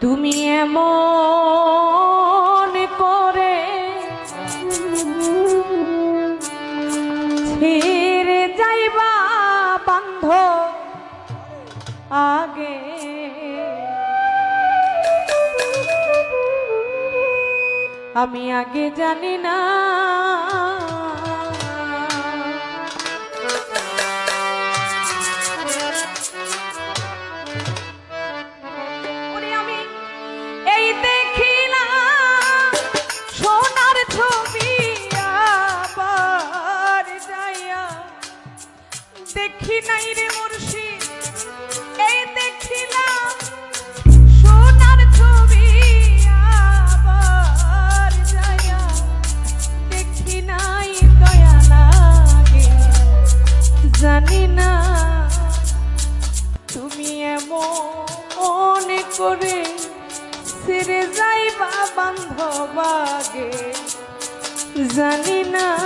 তুমি এমন করে ছেড়ে যাইবা বান্ধ আগে। আমি আগে জানি না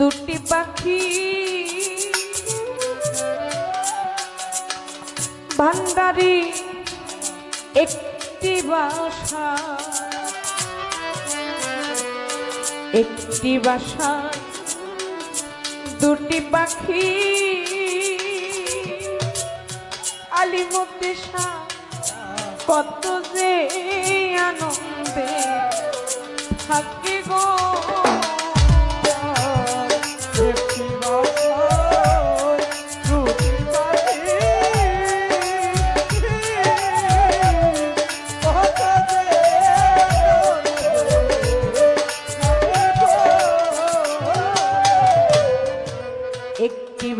দুটি পাখি। ভান্ডারি একটি বাসা। একটি বাসা, দুটি পাখি। আলিমুদ্দি শাহ, কত যে আনন্দে থাকে।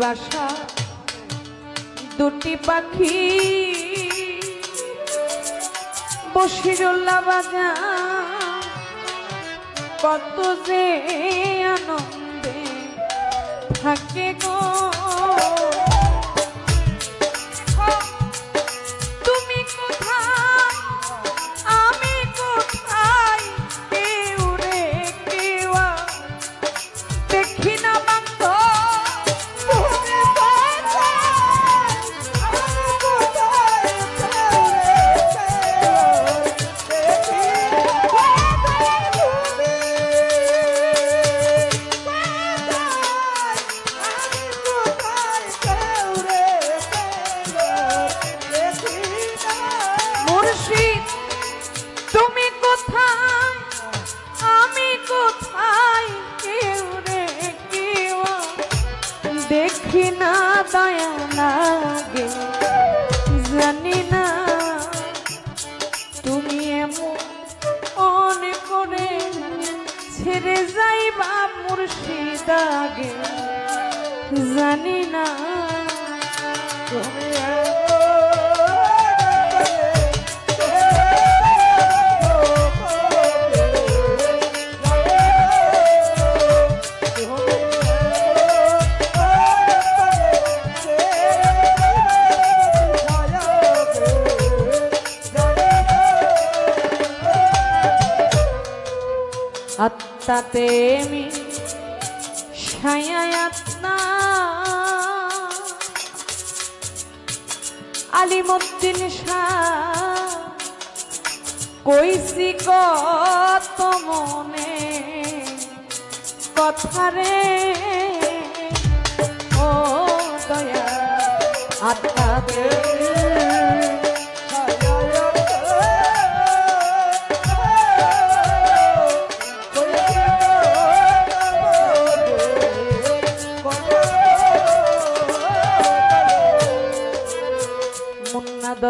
বাসা দুটি পাখি বসিরুল্লা বাজা কত যে আনন্দে থাকে গো। দেখি না দয়া লাগে, জানি না তুমি এমন অনেক করে ছেড়ে যাইবা মুর্শিদ আগে জানি না আত্মাতে আলিমুদ্দিন শাহ। কইসি কত মনে কথারে ও দয়া আত্মাতে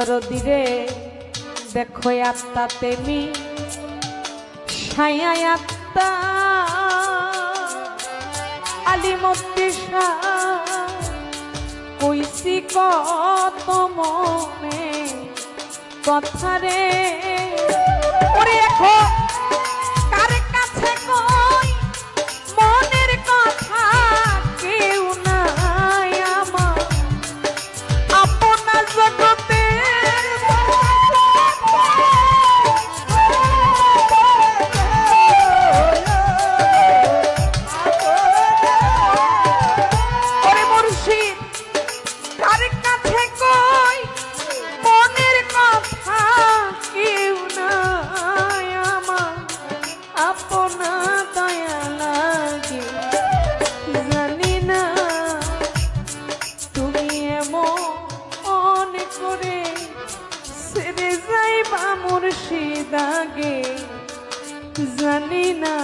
দরদিরে, দেখো আত্মা তেমি ছায়া আত্মা আলিমতি কইসি কত মনে কথারে ওরে এখন কার কাছে কই আগে জানি না।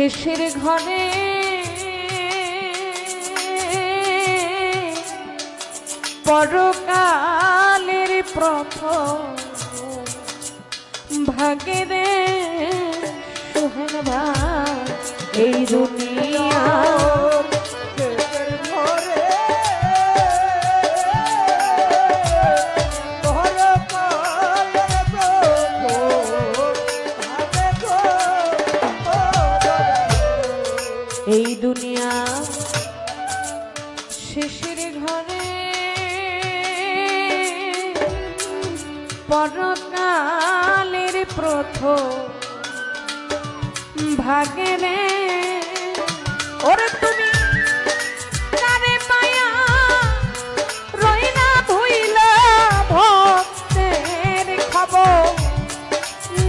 শেষের ঘরে পরকালের প্রথম রে সোহেন ভাই এই দুনিয়া ভাগেরে ওরে তুমি কারে পায়া রইনা ভুইলা ভক্তের খবর।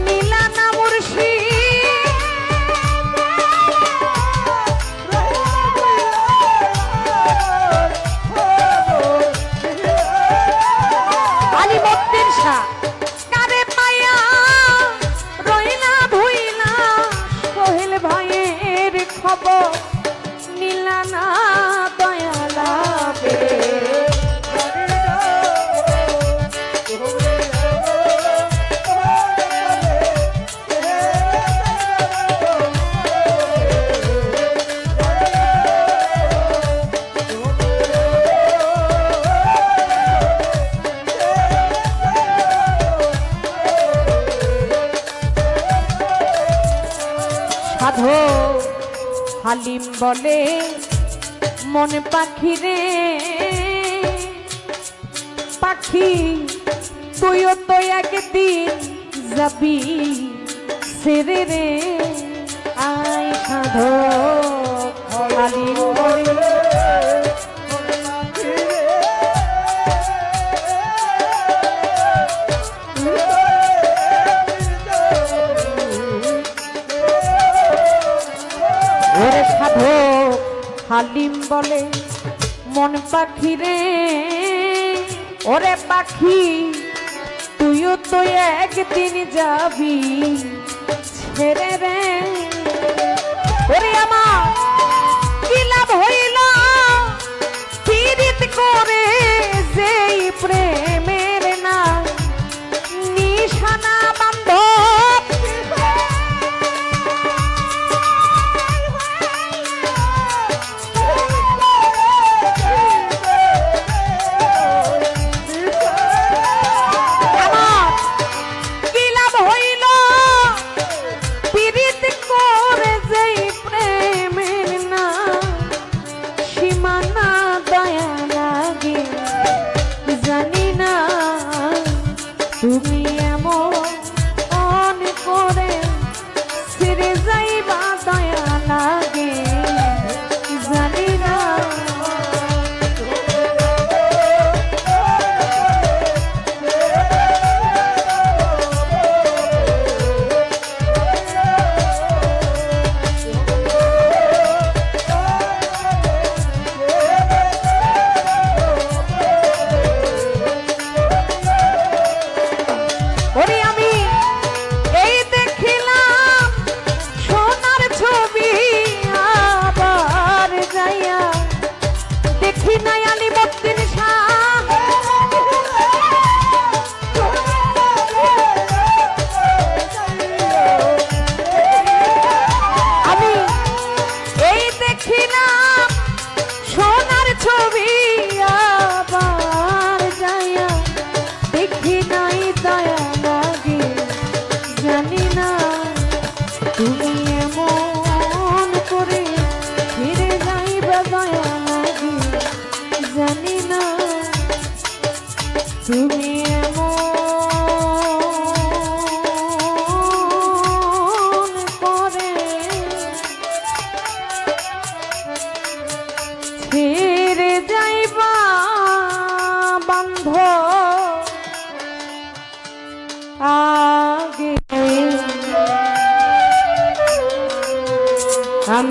নীলা না আলী বত্তির শাহ। হালিম বলে, মন পাখি রে। পাখি, তুইও তো একদিন যাবি সেরে রে। আয় সাধো হালিম বলে। ওরে সাধো হালিম বলে, মন পাখি রে, ওরে পাখি, তুইও তো একদিন যাবি, ছেড়ে রে। ওরে আমার, কি লাভ হইল? করে যেই প্রেমের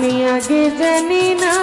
আমি আগে জানি না।